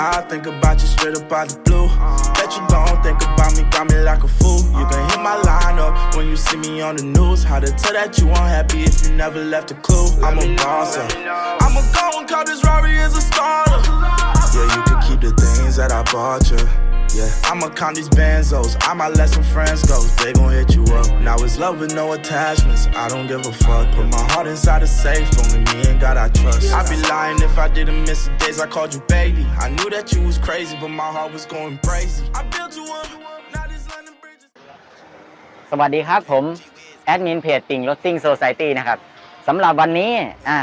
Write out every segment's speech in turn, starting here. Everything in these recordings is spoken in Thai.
how I think about you straight up out the blue. Bet you don't think about me, got me like a fool. You can hit my line up when you see me on the news. How to tell that you unhappy if you never left a clue. I'm a bosser. I'ma go and call this Rari as a starter. Yeah, you can keep the things that I bought you. Yeah, I'ma count these benzos. I might let some friends go. They gon' hit you up. Now it's love with no attachments. I don't give a fuck. Put my heart inside a safe. Only me and God I trust. I'd be lying if I didn't miss the days I called you baby. I knew that you was crazy, but my heart was going crazy. I built you up. Now these London bridges. สวัสดีครับผมแอดมินเพจติ่งรถซิ่งโซซ i ตี้นะครับสำหรับวันนี้อ่า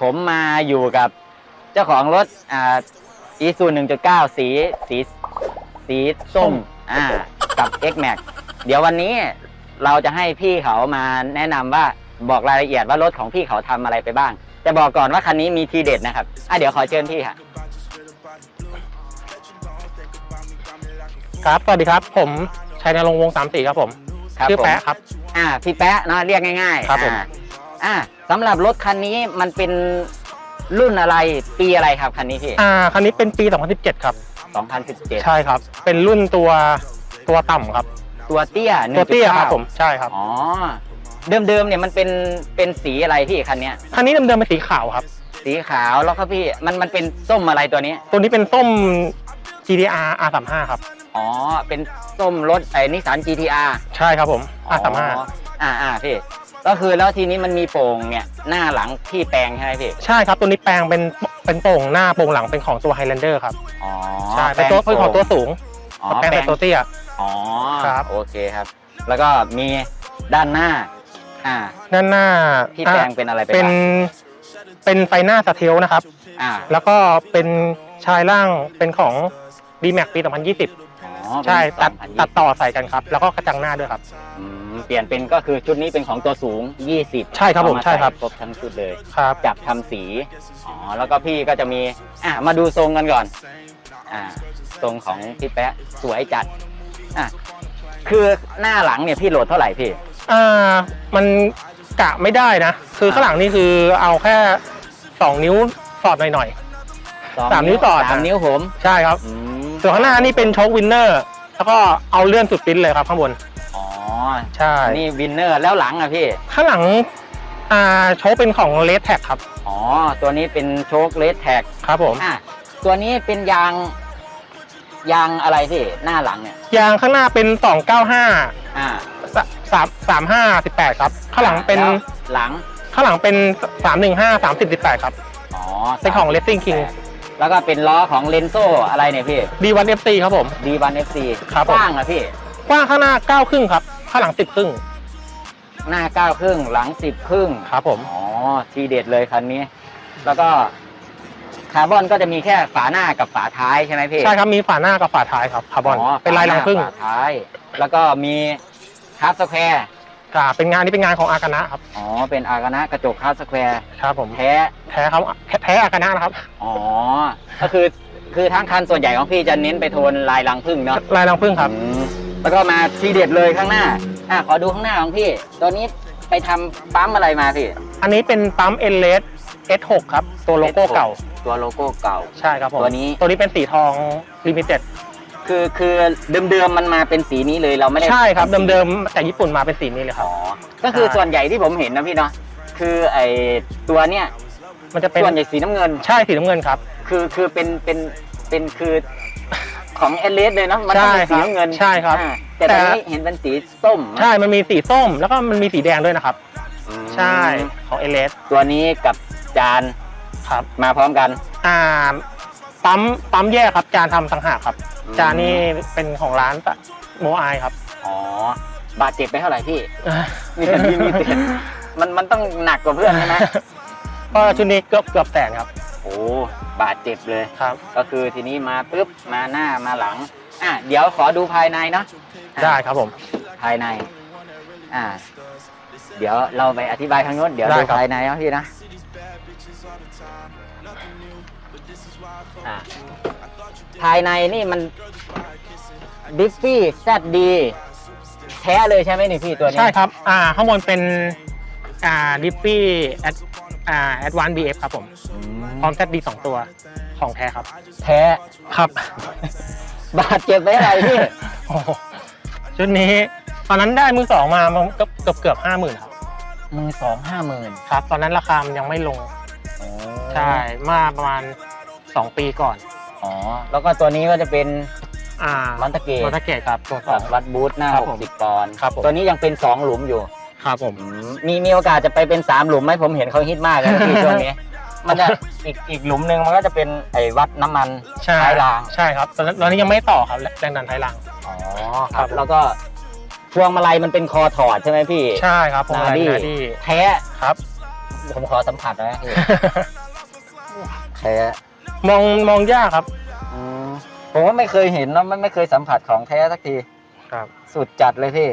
ผมมาอยู่กับเจ้าของรถอ่าอีซู1.9 สีสี สีส้มอ่ากับ X Max เดี๋ยววันนี้เราจะให้พี่เขามาแนะนำว่าบอกรายละเอียดว่ารถของพี่เขาทำอะไรไปบ้าง แต่บอกก่อนว่าคันนี้มีทีเด็ดนะครับอะเดี๋ยวขอเชิญพี่ค่ะ About you straight up out the blue. Bet you don't think about me, got me like a fool. ครับ สวัสดีครับ ผมชัยนรงค์วงศ์สามสี่ครับผม ครับชื่อผม แป๊ะครับ อ่าพี่แป๊ะเนาะเรียกง่ายๆครับผม อ่าอ่าสำหรับรถคันนี้มันเป็นรุ่นอะไรปีอะไรครับคันนี้พี่อ่า คันนี้เป็นปี 2017 ครับ 2017 ใช่ครับ เป็นรุ่นตัวตัวต่ำครับ ตัวเตี้ยตัวเตี้ย1.9ครับผมใช่ครับอ๋อ เดิมๆเนี่ยมันเป็นเป็นสีอะไรพี่คันเนี้ย คันนี้เดิมๆเป็นสีขาวครับ สีขาวแล้วครับพี่มันมันเป็นส้มอะไรตัวนี้ ตัวนี้เป็นส้ม GTR R35 ครับอ๋อ เป็นส้มรถไอ้นิสสัน GTR ใช่ครับผม อ๋อ R35 อ่าอ่าพี่ ก็คือแล้วทีนี้มันมีโป่งเนี่ยหน้าหลังที่แปลงใช่ไหมพี่ ใช่ครับตัวนี้แปลงเป็นเป็นโป่งหน้าโป่งหลังเป็นของตัว Highlander ครับอ๋อใช่เป็นตัวเป็นของตัวสูงอ๋อแปลงเป็นตัวเตี้ย อ๋อครับ โอเคครับ แล้วก็มีด้านหน้า อ่า ด้านหน้าที่แปลงเป็นอะไรไปเป็นบ้างเป็นไฟหน้าสเทลนะครับ อ่า แล้วก็เป็นชายล่างเป็นของ d m a x ปี 2020อ๋อใช่ตัดเป็นตัดต่อใส่กันครับ แล้วก็กระจังหน้าด้วยครับ อืม เปลี่ยนเป็นก็คือชุดนี้เป็นของตัวสูง 20ใช่ครับผมเอาาใช่ครับ ครบทั้งชุดเลย ครับ จับทำสีอ๋อแล้วก็พี่ก็จะมีอะมาดูทรงกันก่อนอ่าทรงของพี่แป๊ะสวยจัดอะคือหน้าหลังเนี่ยพี่โหลดเท่าไหร่พี่ อ่า มันกะไม่ได้นะ คือข้างหลังนี่คือเอาแค่2นิ้วสอดหน่อย สามนิ้วต่อสามนิ้วผมๆ ใช่ครับ อืมส่วนข้างหน้านี่เป็นโชควินเนอร์ แล้วก็เอาเลื่อนสุดปิ้นเลยครับข้างบน อ๋อใช่นี่วินเนอร์แล้วหลังอะพี่ ข้างหลังอ่าโชคเป็นของเลสแท็กครับ อ๋อ ตัวนี้เป็นโชคเลสแท็กครับผมอะตัวนี้เป็นยางยางอะไรพี่หน้าหลังเนี่ย ยางข้างหน้าเป็น 295อ่า3 35 18ครับ ข้างหลังเป็นแล้วหลัง ข้างหลังเป็น315 30 18ครับ อ๋อ เป็นของ Racing King แล้วก็เป็นล้อของเลนโซอะไรเนี่ยพี่ D1 FC ครับผม D1 FC ครับผมกว้างอะพี่ กว้างข้างหน้า9ครึ่งครับ ข้างหลัง10ครึ่ง หน้าเก้าครึ่งหลังสิบครึ่งครับผม อ๋อทีเด็ดเลยคันนี้ แล้วก็คาร์บอนก็จะมีแค่ฝาหน้ากับฝาท้ายใช่ไหมพี่ใช่ครับ มีฝาหน้ากับฝาท้ายครับคาร์บอน เป็นลายรังผึ้งฝาหน้าฝาท้าย แล้วก็มีคาร์บสแควร์อ่าเป็นงานนี้เป็นงานของอากานะครับ อ๋อ เป็นอากานะกระจกคาร์บสแควร์ ครับผม แท้ แท้ครับ แท้แท้อากานะนะครับ อ๋อ ก็คือ คือทั้งคันส่วนใหญ่ของพี่จะเน้นไปโทนลายรังผึ้งเนาะ ลายรังผึ้งครับอืม แล้วก็มาทีเด็ดเลยข้างหน้า อะขอดูข้างหน้าของพี่ ตัวนี้ไปทำปั๊มอะไรมาพี่ อันนี้เป็นปั๊มเอเลส S6 ครับ ตัวโลโก้ S6 เก่า ตัวโลโก้เก่า ใช่ครับผม ตัวนี้ ตัวนี้เป็นสีทองลิมิเต็ด คือคือเดิมๆมันมาเป็นสีนี้เลยเราไม่ได้ใช่ครับทำสีเดิมๆจากญี่ปุ่นมาเป็นสีนี้เลยครัอ๋บ อก็คือใช่ส่วนใหญ่ที่ผมเห็นนะพี่เนาะคือไอตัวเนี้ยมันจะเป็นส่วนใหญ่สีน้ำเงิน ใช่สีน้ำเงินครับ คือคือเป็นเป็นเป็นคือ ของเอเลสเลยเนาะมันต้องเป็นใช่ครับสีน้ำเงินใช่ครับอ่าแต่ตอนนี้เห็นเป็นสีส้มใช่มันมีสีส้มแล้วก็มันมีสีแดงด้วยนะครับ อืมใช่ของเอเลสตัวนี้กับจานครับมาพร้อมกันอ่าปั๊มปั๊มแยกครับจานทำต่างหากครับอืมจานนี่เป็นของร้านโมไอครับอ๋อบาดเจ็บไปเท่าไหร่พี่นี่เป็นลิมิเต็ดมันมันต้องหนักกว่าเพื่อนใช่ไหมก็ชุดนี้เกือบเกือบแสนครับโอ้บาดเจ็บเลย ครับ ก็คือทีนี้มาปุ๊บมาหน้ามาหลัง อะเดี๋ยวขอดูภายในเนาะอะได้ครับผม ภายใน อ่า เดี๋ยวเราไปอธิบายทางโน้นเดี๋ยวได้ดูครับ ภายในเนาะพี่นะ อ่าภายในนี่มันดิฟฟี่แซดดีแท้เลยใช่ไหมนี่พี่ตัวนี้ ใช่ครับ อ่าข้างบนเป็น อ่าดิฟฟี่แอด อ่าแอดวานบีเอฟครับผมอืมพร้อมแซดดีสองตัวของแท้ครับ แท้ครับ บาดเจ็บไว้อะไรพี่ โอ้โหชุดนี้ตอนนั้นได้มือสองมามันก็เกือบเกือบห้าหมื่นครับมือสองห้าหมื่นครับ ตอนนั้นราคามันยังไม่ลงใช่มาประมาณสองปีก่อน อ๋อ แล้วก็ตัวนี้ก็จะเป็นอ่ามันตะเกตมอนตะเกตครับตัวสจาอกงวัดบูธหน้าครับผม60ปอนด์ครับผม ตัวนี้ยังเป็น2หลุมอยู่ ครับผมอืมมีมีโอกาสจะไปเป็น3หลุมไหมผมเห็นเขาฮิตมากเลยนะพี่ช่วงนี้ มันจะอีกอีกหลุมหนึ่งมันก็จะเป็นไอ้วัดน้ำมันใช่ท้ายราง ใช่ครับตอนนั้นตอนนี้ยังไม่ต่อครับแรงดันท้ายราง อ๋อคครัรับ บ แล้วก็พวงมาลัยมันเป็นคอถอดใช่ไหมพี่ ใช่ครับผมนาดี้ นาดี้แท้ครับ ผมขอสัมผัสนะพี่แท้มองมองยากครับอืมผมว่าไม่เคยเห็นเนอะไม่ไม่เคยสัมผัสของแท้สักที ครับ สุดจัดเลยพี่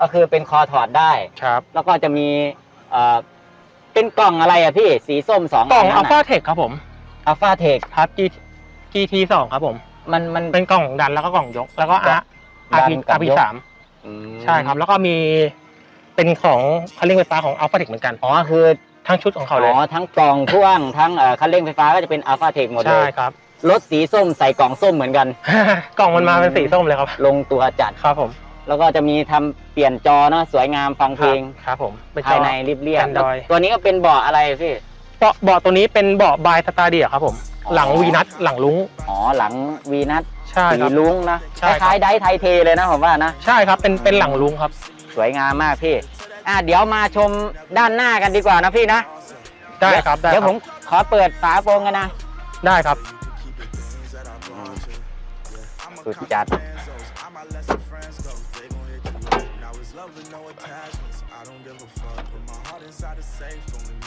ก็คือเป็นคอถอดได้ ครับแล้วก็จะมีเอ่อเป็นกล่องอะไรอะพี่สีส้มสองกล่องนอันั้ลนฟาอะเทคครับผมอัลฟาเทคครับ G GT สองครับผม มันมัน เป็นกล่องดันแล้วก็กล่องยก แล้วก็ดั R น RP กับ RP ยก สามอืมใช่ครับ แล้วก็มีเป็นของคันเร่งไฟฟ้าของอัลฟาเทคเหมือนกัน อ๋อคือทั้งชุดของเขาเลยอ๋อทั้งกล่องพ่วงทั้งเอ่อคันเร่งไฟฟ้าก็จะเป็นอัลฟาเทคหมดเลใช่ยครับ รถสีส้มใส่กล่องส้มเหมือนกัน กล่องมันมาเป็นสีส้มเลยครับ ลงตัวจัด ครับผม แล้วก็จะมีทำเปลี่ยนจอเนอะสวยงามฟังเพลงครับผมเป็นจภายอในเรียบๆแล้ว Android ตัวนี้ก็เป็นเบาะอะไรพี่ เบาะเบาะตัวนี้เป็นเบาะบายสตาร์เดียครับผม อ๋อ หลังวีนัทหลังลุงอ๋อหลังวีนัทใช่สีครับ ลุ้งนะใช่คครับ ล้ายๆไดท์ไทยเทเลยนะผมว่านะ ใช่ครับเป็นเป็นหลังลุงครับ สวยงามมากพี่ อะเดี๋ยวมาชมด้านหน้ากันดีกว่านะพี่นะได้ครับได้เดี๋ยวคผรับมขอเปิดฝาโปรงกันนะได้ครับสุดจัด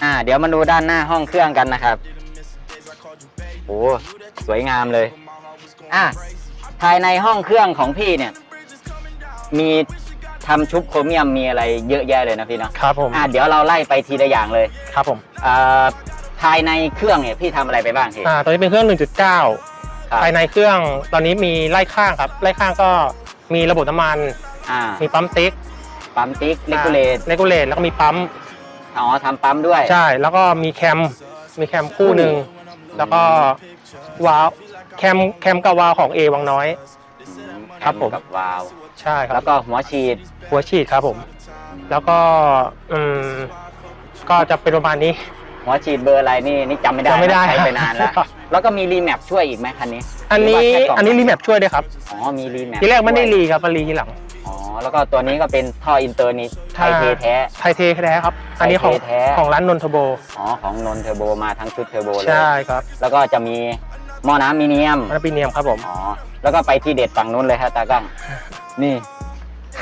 อ่า เดี๋ยวมาดูด้านหน้าห้องเครื่องกันนะครับโอ้สวยงามเลย อะ ภายในห้องเครื่องของพี่เนี่ย มีทำชุบโครเมียมมีอะไรเยอะแยะเลยนะพี่เนาะครับผมอะเดี๋ยวเราไล่ไปทีละอย่างเลยครับผมอ่าภายในเครื่องเนี่ยพี่ทำอะไรไปบ้างพี่ อ่าตัวนี้เป็นเครื่อง1.9ครับภายในเครื่องตอนนี้มีไล่ข้างครับไล่ข้างก็มีระบบน้ำมัน อ่ามีปั๊มติ๊กปั๊มติ๊กเลกูเลตเลกูเลตแล้วก็มีปั๊ม อ๋อทำปั๊มด้วย ใช่ แล้วก็มีแคม มีแคมคู่หนึ่ง แล้วก็วาล์วแคมแคมกับวาล์วของ A วังน้อย ครับผม กับวาล์วใช่ครัแล้บ วก็หัวฉีดหัวฉีดครับผม แล้วก็อืมก็จะเป็นประมาณนี้ หัวฉีดเบอร์อะไรนี่นี่จำไม่ได้จำไม่ได้ ใช้ไปนานแล้ว แล้วก็มีรีแมปช่วยอีกไหมคันนี้อันนี้หรืว่าแค่กล่งอันนี้รีแมปช่วยด้วยครับ อ๋อมีรีแมปทีแรกไม่ได้รีครับมารีทีหลัง อ๋อแล้วก็ตัวนี้ก็เป็นท่ออินเตอร์นี่ไทยเทแท้ ไทยเทแท้ครับ อันนี้ของไทยเทแท้ ของร้านนนทโบ อ๋อของนนเทอร์โบมาทั้งชุดเทอร์โบเลย ใช่ครับแล้วก็จะมีหม้อน้ำมิเนียมมันเป็นเนียมครับผม อ๋อ แล้วก็ไปที่เด็ดฝั่งนู้นเลยฮะตากล้อง นี่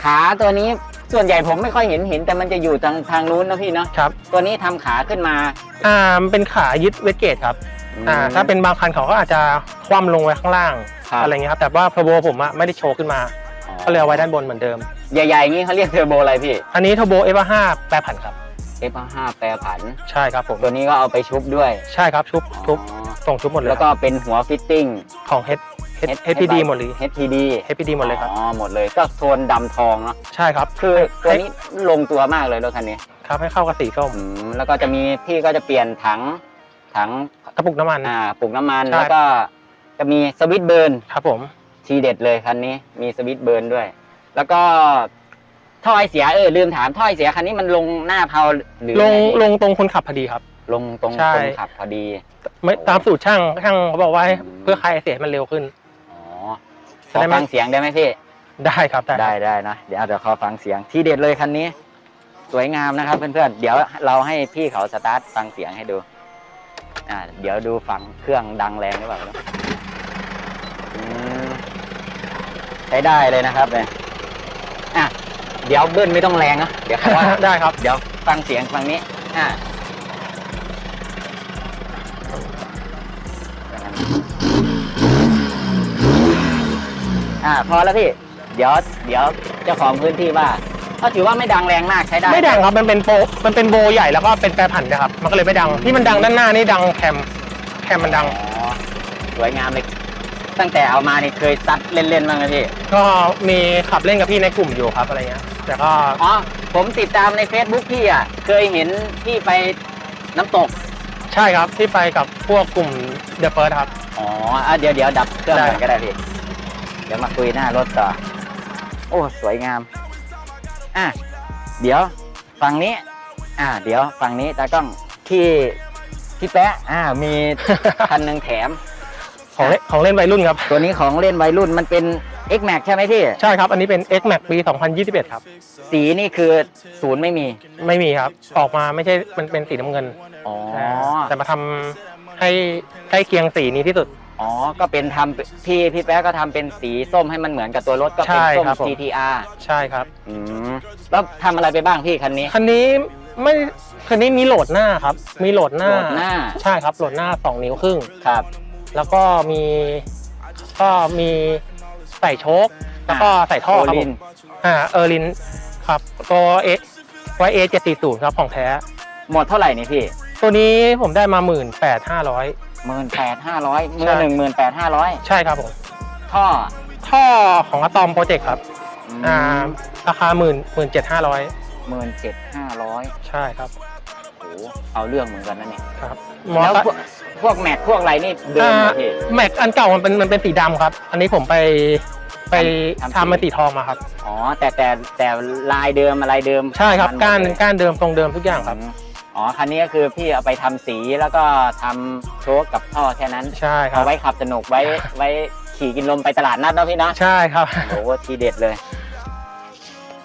ขาตัวนี้ส่วนใหญ่ผมไม่ค่อยเห็นเห็น แต่มันจะอยู่ทางทางนู้นนะพี่เนาะครับ ตัวนี้ทำขาขึ้นมาอ่ามันเป็นขายึดเวทเกตครับอ่าถ้าเป็นบางคันเขาก็อาจจะคว่ำลงไว้ข้างล่างครับอะไรเงี้ยครับแต่ว่าพโบผมอะไม่ได้โชว์ขึ้นมาก็เลยเอาไว้ด้านบนเหมือนเดิม ใหญ่ๆอย่างนี้เขาเรียกเทอร์โบอะไรพี่ อันนี้ทโบ F5 แปรผันครับ F5 แปรผัน ใช่ครับผมตัวนี้ก็เอาไปชุบด้วยใช่ครับชุบชุบอ๋อส่งชุบหมดเลยแล้วก็เป็นหัวฟิตติ้งของ H H HPD หมดเลย HPD HPD หมดเลยครับ อ๋อ หมดเลยก็โทนดำทองเนาะ ใช่ครับ คือตัวนี้ลงตัวมากเลยรถคันนี้ ครับให้เข้ากับสีส้ม อืม แล้วก็จะมีพี่ก็จะเปลี่ยนถัง ถังกระปุกน้ำมัน อ่าปลูกน้ำมัน ใช่ แล้วก็จะมีสวิตช์เบิร์น ครับผม ทีเด็ดเลยคันนี้มีสวิตช์เบิร์นด้วย แล้วก็ท่อไอเสียเออลืมถามท่อไอเสียคันนี้มันลงหน้าเพาหรือลงไพี่ลงตรงคนขับพอดีครับ ลงตรงใช่ คนขับพอดี ไม่ตามสูตรช่างช่างเขาบอกว่าให้อืม เพื่อคลายไอเสียให้มันเร็วขึ้นอ๋อ ขจะอได้ไม่ฟังเสียงได้ไหมพี่ ได้ครับได้ได้ได้นะ เดี๋ยวเดี๋ยวขอฟังเสียงที่เด็ดเลยคันนี้ สวยงามนะครับเพื่อนๆเดี๋ยวเราให้พี่เขาสตาร์ทฟังเสียงให้ดูอ่าเดี๋ยวดูฟังเครื่องดังแรงหรือเปล่านะอืมใช้ได้เลยนะครับเนี่ยอะเดี๋ยวเบิ้ลไม่ต้องแรงนะเดี๋ยวเขาว่า ได้ครับ เดี๋ยวฟังเสียงฟังนี้ อ่า อ่าพอแล้วพี่ เดี๋ยวเดี๋ยวเจ้าของพื้นที่ว่าเขาถือว่าไม่ดังแรงมากใช้ได้ไม่ดังครับมันเป็นโปรมันเป็นโบใหญ่แล้วก็เป็นแปรผันนะครับมันก็เลยไม่ดังที่มันดังด้านหน้านี่ดังแคมแคมมันดังอ๋อสวยงามเลย ตั้งแต่เอามานี่เคยซัดเล่นๆบ้างไหมพี่ ก็มีขับเล่นกับพี่ในกลุ่มอยู่ครับอะไรเงี้ยแต่ก็อ๋อผมติดตามใน Facebook พี่อะ เคยเห็นพี่ไปน้ำตก ใช่ครับที่ไปกับพวกกลุ่มเดอะเฟิร์สครับ อ๋ออะเดี๋ยวเดี๋ยวดับเครื่องได้ก่อนก็ได้พี่ เดี๋ยวมาคุยหน้ารถต่อ โอ้สวยงาม อะ เดี๋ยวฝั่งนี้ อ่า เดี๋ยวฝั่งนี้ตากล้องที่พี่แป๊ะอ่า มีคันหนึ่งแถม ของเล่นของเล่นวัยรุ่นครับ ตัวนี้ของเล่นวัยรุ่นมันเป็น X Max ใช่ไหมพี่ ใช่ครับ อันนี้เป็น X Max ปี 2021 ครับ สีนี่คือศูนย์ไม่มี ไม่มีครับ ออกมาไม่ใช่มันเป็นสีน้ำเงิน อ๋อ แต่มาทำให้ใกล้เคียงสีนี้ที่สุด อ๋อ ก็เป็นทำพี่พี่แป๊ะก็ทำเป็นสีส้มให้มันเหมือนกับตัวรถก็เป็นใช่ส้มครับผม CTR ใช่ครับ อืมแล้วทำอะไรไปบ้างพี่คันนี้ คันนี้ไม่คันนี้มีโหลดหน้าครับ มีโหลดหน้า โหลดหน้า ใช่ครับโหลดหน้า 2 นิ้วครึ่ง ครับ แล้วก็มีก็มีใส่โชค แล้วก็ใส่ท่อครับโอผลิมนอ่าเออร์ลินครับตัวเอไวเอเจ็ดสี่ศูนย์ครับของแท้ หมดเท่าไหร่นี่พี่ตัวนี้ผมได้มาหมื่นแปดห้าร้อย หมื่นแปดห้าร้อยมือหนึ่งหมื่นแปดห้าร้อยใช่ครับผมท่อท่อของอะตอมโปรเจกต์ครับอ่าราคาหมื่นหมื่นเจ็ดห้าร้อยหมื่นเจ็ดห้าร้อยใช่ครับโอ้เอาเรื่องเหมือนกันนะเนี่ยครับแล้วก็พวกพวกแม็กพวกอะไรนี่เดิมอ่าเหรอพี่แม็กอันเก่ามันเป็นมันเป็นสีดำครับ อันนี้ผมไปไปทำสีทำมาสีทองมาครับอ๋อแต่แต่แต่ลายเดิมอะไรเดิม ใช่ครับมันหมดก้านเลยก้านเดิมทรงเดิมทุกอย่างครับ อืมอ๋อคันนี้ก็คือพี่เอาไปทำสีแล้วก็ทำโชคกับท่อแค่นั้นใช่ครัเอาบไว้ขับสนุกไว้ไว้ขี่กินลมไปตลาดนัดเนาะพี่เนาะใช่ครับโอ้โหทีเด็ดเลย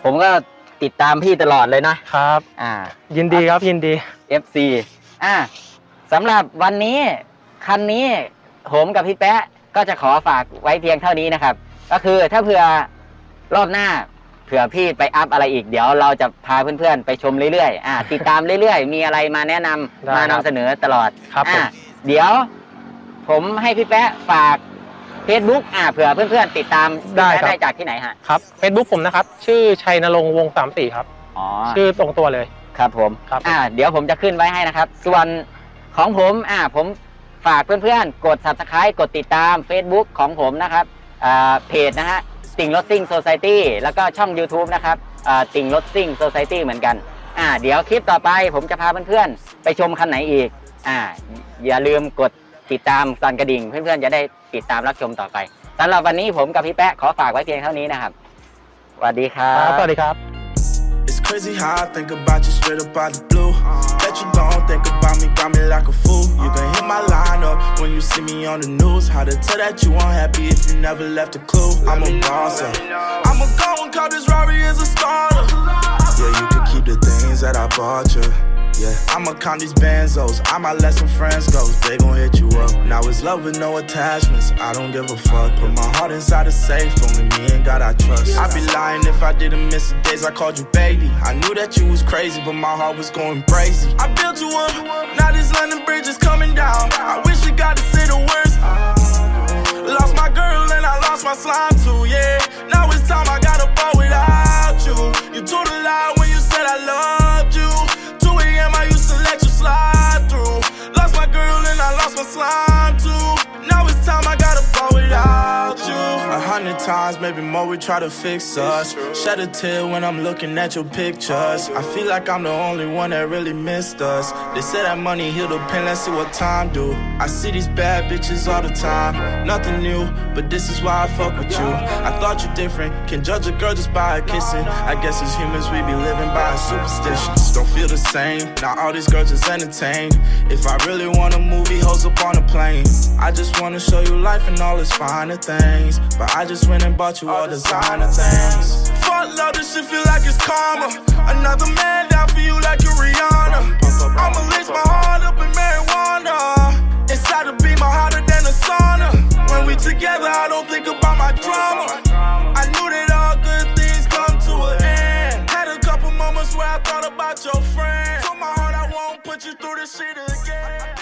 ผมก็ติดตามพี่ตลอดเลยนะครับ อ่า ยินดีครับยินดี FC อ่าสำหรับวันนี้คันนี้ผมกับพี่แป๊ะก็จะขอฝากไว้เพียงเท่านี้นะครับ ก็คือถ้าเผื่อรอบหน้าเผื่อพี่ไปอัพอะไรอีกเดี๋ยวเราจะพาเพื่อนๆ ไปชมเรื่อยๆอ่าติดตามเรื่อยๆ มีอะไรมาแนะนำได้มานำครับเสนอตลอดครับผม อ่าเดี๋ยว ผมให้พี่แป๊ะฝาก Facebook อ่าเผื่อเพื่อนๆ ติดตามพี่ได้แป๊ะครับ ได้จากที่ไหนฮะครับเฟซบุ๊กผมนะครับ ชื่อชัยนรงค์วงศ์สามสี่ครับ อ๋อชื่อตรงตัวเลย ครับผมครับผมอ่าเดี๋ยวผมจะขึ้นไว้ให้นะครับ ส่วนของผมอ่าผมฝากเพื่อนๆ กด subscribe กดติดตาม Facebook ของผมนะครับอ่าเพจนะฮะ ติ่งรถซิ่งโซซ i ตี้แล้วก็ช่อง YouTube นะครับติ่งรถซิ่งโซซ i ตี้เหมือนกันอ่าเดี๋ยวคลิปต่อไปผมจะพาเพื่อนๆ ไปชมคันไหนอีกอ่าอย่าลืมกดติดตามสั่นกระดิ่ง เพื่อนๆ จะได้ติดตามรับชมต่อไปสำหรับวันนี้ผมกับพี่แป๊ะขอฝากไว้เพียงเท่านี้นะครับสวัสดีครับ สวัสดีครับ crazy how I think about you straight up out the blue. Bet you don't think about me, got me like a fool. You can hit my line up when you see me on the news. How to tell that you unhappy if you never left a clue. I'm a boss. Uh. I'ma go and call this Rory as a starter. Yeah, you can keep the things that I bought you. Yeah, I'ma count these benzos. I might let some friends go. They gon' hit you up. Now it's love with no attachments. I don't give a fuck. Put my heart inside a safe. Only me and God I trust. I'd be lying if I didn't miss the days I called you baby. I knew that you was crazy, but my heart was going crazy. I built you up. Now this London Bridge is coming down. I wish we got to say the worst. Lost my girl and I lost my slime too, yeah. Now slide. Times, maybe more, we try to fix us. Shed a tear when I'm looking at your pictures. I feel like I'm the only one that really missed us. They say that money heal the pain, let's see what time do. I see these bad bitches all the time. Nothing new, but this is why I fuck with you. I thought you different, can judge a girl just by her kissing. I guess as humans we be living by superstitions. Don't feel the same, now all these girls just entertain. If I really want a movie, hoes up on a plane. I just wanna show you life and all its finer things. But I just went and bought you all designer things. Fuck love, this shit feel like it's karma. Another man down for you like you're Rihanna. I'ma lace my heart up in marijuana. Inside the beam, my hotter than a sauna. When we together, I don't think about my drama. I knew that all good things come to an end. Had a couple moments where I thought about your friend. Told my heart I won't put you through this shit again.